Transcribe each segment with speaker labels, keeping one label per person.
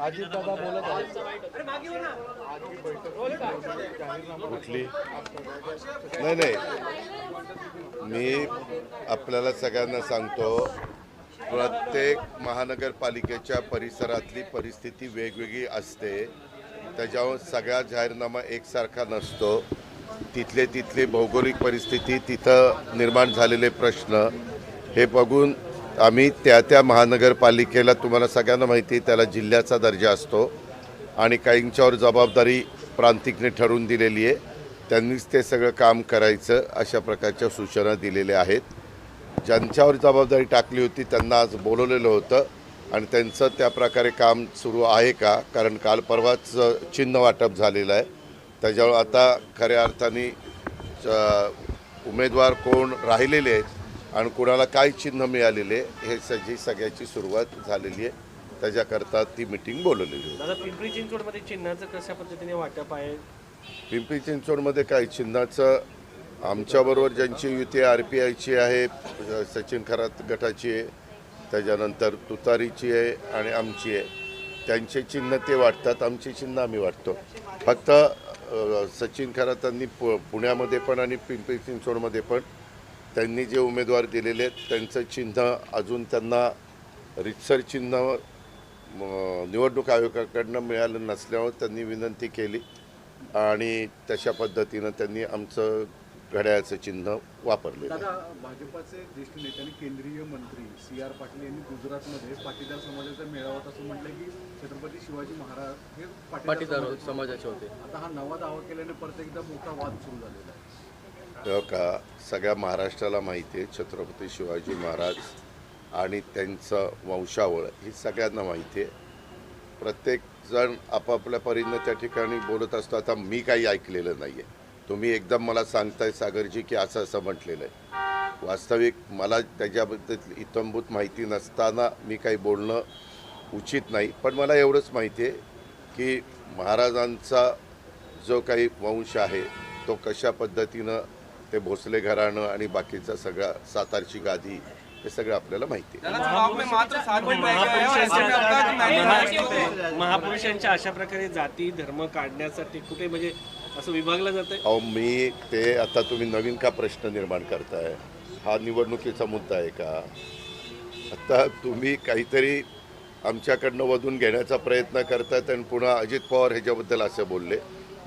Speaker 1: अजितदादा बोलत आहेत.
Speaker 2: कुठली? नाही नाही. मी आपल्याला सगळ्यांना सांगतो प्रत्येक महानगरपालिकेच्या परिसरातली परिस्थिती वेगवेगळी असते. त्याच्यावर सगळा जाहीरनामा एकसारखा नसतो. तिथले तिथली भौगोलिक परिस्थिती तिथं निर्माण झालेले प्रश्न हे बघून आम्ही त्या त्या महानगरपालिकेला तुम्हाला सगळ्यांना माहिती त्याला जिल्ह्याचा दर्जा असतो. आणि काहींच्यावर जबाबदारी प्रांतिकने ठरवून दिलेली आहे. त्यांनीच ते सगळं काम करायचं अशा प्रकारच्या सूचना दिलेल्या आहेत. ज्यांच्यावर जबाबदारी टाकली होती त्यांना आज बोलवलेलं होतं. आणि त्यांचं त्या प्रकारे काम सुरू आहे का? कारण काल परवाच चिन्ह वाटप झालेलं आहे. त्याच्यावर आता खऱ्या अर्थाने उमेदवार कोण राहिलेले आहेत आणि कोणाला काय चिन्ह मिळालेले हे सगळी सगळ्याची सुरुवात झालेली आहे. त्याच्याकरता ती मिटिंग बोलवलेली आहे
Speaker 3: दादा पिंपरी चिंचवडमध्ये चिन्हाचं कशा पद्धतीने वाटप आहे?
Speaker 2: पिंपरी चिंचवडमध्ये काय चिन्हाचं आमच्याबरोबर ज्यांची युती आर पी आयची आहे सचिन खरात गटाची आहे त्याच्यानंतर तुतारीची आहे आणि आमची आहे. त्यांचे चिन्ह ते वाटतात आमचे चिन्ह आम्ही वाटतो. फक्त सचिन खरातांनी पु पुण्यामध्ये पण आणि पिंपरी चिंचवडमध्ये पण त्यांनी जे उमेदवार दिलेले आहेत त्यांचं चिन्ह अजून त्यांना रितसर चिन्ह निवडणूक आयोगाकडनं मिळालं नसल्यामुळे त्यांनी विनंती केली आणि तशा पद्धतीनं त्यांनी आमचं घड्याळाचं चिन्ह.
Speaker 1: दादा भाजपाचे ज्येष्ठ नेते आणि केंद्रीय मंत्री सी आर पाटील यांनी गुजरातमध्ये पाटीदार समाजाचा मेळावा असं म्हटलं की छत्रपती शिवाजी महाराज हे पाटीदार समाजाचे
Speaker 4: होते.
Speaker 1: आता हा नवा दावा केल्याने परत एकदा मोठा वाद सुरू झालेला आहे.
Speaker 2: का सगळ्या महाराष्ट्राला माहिती आहे छत्रपती शिवाजी महाराज आणि त्यांचं वंशावळ ही सगळ्यांना माहिती आहे. प्रत्येकजण आपापल्या परीनं त्या ठिकाणी बोलत असतो आता मी काही ऐकलेलं नाही आहे तुम्ही एकदम मला सांगताय सागरजी की असं असं म्हटलेलं आहे. वास्तविक मला त्याच्याबद्दल इतंभूत माहिती नसताना मी काही बोलणं उचित नाही पण मला एवढंच माहिती आहे की महाराजांचा जो काही वंश आहे तो कशा पद्धतीनं ते भोसले घराणं आणि बाकीचा सगळा सातारची गादी हे सगळं आपल्याला माहिती आहे.
Speaker 3: महापुरुषांच्या महापुरुषांच्या अशा प्रकारे जाती धर्म काढण्यासाठी कुठे म्हणजे असं विभागलं जातंय?
Speaker 2: अहो मी ते आता तुम्ही नवीन का प्रश्न निर्माण करताय? हा निवडणुकीचा मुद्दा आहे का? आता तुम्ही काहीतरी आमच्याकडनं वधून घेण्याचा प्रयत्न करतायत आणि पुन्हा अजित पवार ह्याच्याबद्दल असं बोलले.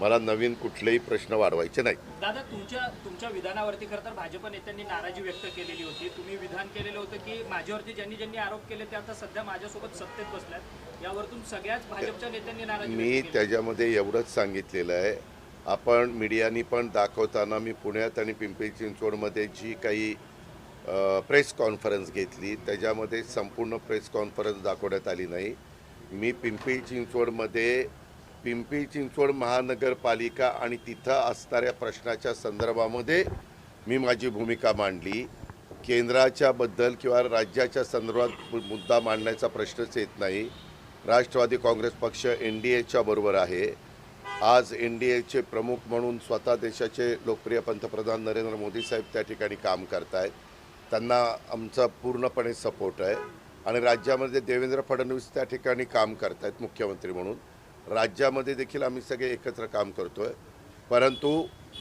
Speaker 2: मला नवीन कुठलेही प्रश्न वाढवायचे नाही.
Speaker 5: दादा तुमच्या तुमच्या विधानावरती खरं तर भाजप नेत्यांनी नाराजी व्यक्त केलेली होती. तुम्ही विधान केलेलं होतं की माझ्यावरती ज्यांनी ज्यांनी आरोप केले ते आता सध्या माझ्यासोबत सत्तेत बसल्यात. यावरतून सगळ्याच भाजपच्या नेत्यांनी नाराजी
Speaker 2: मी त्याच्यामध्ये एवढंच सांगितलेलं आहे. आपण मीडियानी पण दाखवताना मी पुण्यात आणि पिंपरी चिंचवडमध्ये जी काही प्रेस कॉन्फरन्स घेतली त्याच्यामध्ये संपूर्ण प्रेस कॉन्फरन्स दाखवण्यात आली नाही. मी पिंपरी चिंचवडमध्ये पिंपरी चिंचवड महानगरपालिका आणि तिथं असणाऱ्या प्रश्नाच्या संदर्भामध्ये मी माझी भूमिका मांडली. केंद्राच्याबद्दल किंवा राज्याच्या संदर्भात मुद्दा मांडण्याचा प्रश्नच येत नाही. राष्ट्रवादी काँग्रेस पक्ष एन डी एच्या बरोबर आहे. आज एन डी एचे प्रमुख म्हणून स्वतः देशाचे लोकप्रिय पंतप्रधान नरेंद्र मोदी साहेब त्या ठिकाणी काम करतायत. त्यांना आमचा पूर्णपणे सपोर्ट आहे. आणि राज्यामध्ये देवेंद्र फडणवीस त्या ठिकाणी काम करतायत मुख्यमंत्री म्हणून. राज्यामध्ये देखील आम्ही सगळे एकत्र काम करतो आहे परंतु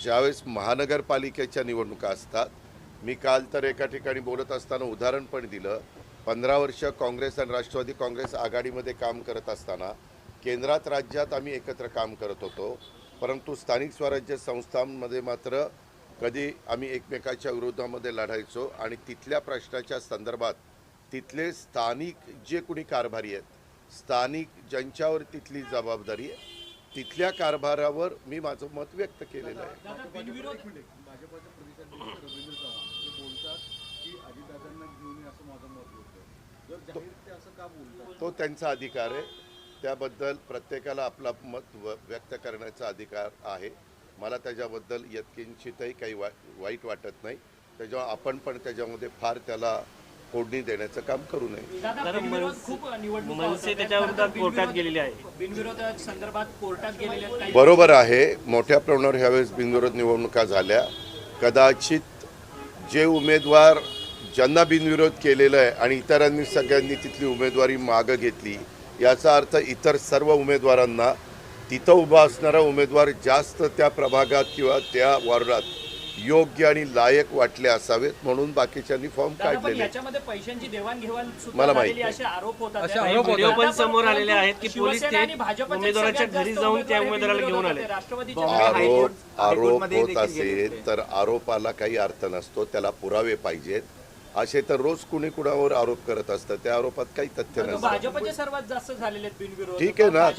Speaker 2: ज्यावेळेस महानगरपालिकेच्या निवडणुका असतात मी काल तर एका ठिकाणी बोलत असताना उदाहरण पण दिलं. पंधरा वर्ष काँग्रेस आणि राष्ट्रवादी काँग्रेस आघाडीमध्ये काम करत असताना केंद्रात राज्यात आम्ही एकत्र काम करत होतो. परंतु स्थानिक स्वराज्य संस्थांमध्ये मात्र कधी आम्ही एकमेकाच्या विरोधामध्ये लढायचो आणि तिथल्या प्रश्नाच्या संदर्भात तिथले स्थानिक जे कोणी कारभारी आहेत स्थानिक ज्यांच्यावर तिथली जबाबदारी आहे तिथल्या कारभारावर मी माझं मत व्यक्त केलेलं आहे.
Speaker 1: ते
Speaker 2: त्यांचा अधिकार आहे. त्याबद्दल प्रत्येकाला आपला मत व व्यक्त करण्याचा अधिकार आहे. मला त्याच्याबद्दल यत्किंचितही काही वा वाईट वाटत नाही. त्याच्यामुळे आपण पण त्याच्यामध्ये फार त्याला फोडणी देण्याचं काम करू नये. बरोबर आहे. मोठ्या प्रमाणावर ह्यावेळेस बिनविरोध निवडणुका झाल्या. कदाचित जे उमेदवार ज्यांना बिनविरोध केलेलं आहे आणि इतरांनी सगळ्यांनी तिथली उमेदवारी मागं घेतली याचा अर्थ इतर सर्व उमेदवारांना तिथं उभा असणारा उमेदवार जास्त त्या प्रभागात किंवा त्या वॉर्डात योग्य आणि लायक वाटले असावेत म्हणून बाकीच्यांनी फॉर्म काढलेले
Speaker 5: याच्यामध्ये पैशांची देवाणघेवाण सुद्धा
Speaker 2: मला
Speaker 5: झालेली
Speaker 2: माहीत
Speaker 5: आरोप होतात.
Speaker 3: पण समोर आलेले आहेत की पोलीस उमेदवाराच्या घरी जाऊन त्या
Speaker 5: उमेदवार
Speaker 3: उमेदवाराला घेऊन आले.
Speaker 2: आरोप आरोप होत असेल. तर आरोपाला काही अर्थ नसतो. त्याला पुरावे पाहिजेत. असे तर रोज कुणी कुणावर आरोप करत असतं. त्या आरोपात काही तथ्य नसतं.
Speaker 5: भाजपचे सर्वात जास्त झालेले
Speaker 2: ठीक आहे ना,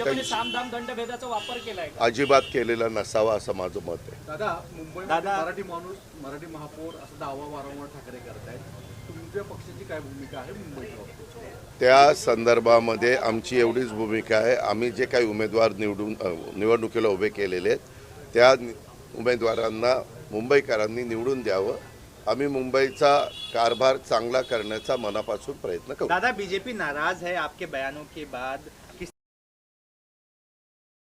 Speaker 5: दंडभेदाचा वापर केलाय?
Speaker 2: अजिबात केलेला नसावा असं माझं मत आहे.
Speaker 1: दादा
Speaker 4: दादा-
Speaker 1: मराठी माणूस मराठी महापौर असा दावा वारंवार ठाकरे करतायत. तुमच्या पक्षाची काय भूमिका आहे मुंबईच्या?
Speaker 2: त्या संदर्भामध्ये आमची एवढीच भूमिका आहे. आम्ही जे काही उमेदवार निवडून निवडणुकीला उभे केलेले आहेत त्या उमेदवारांना मुंबईकरांनी निवडून द्यावं. आम्ही मुंबईचा कारभार चांगला करण्याचा मनापासून प्रयत्न करू.
Speaker 4: दादा बीजेपी नाराज है आपके बयानों के बाद.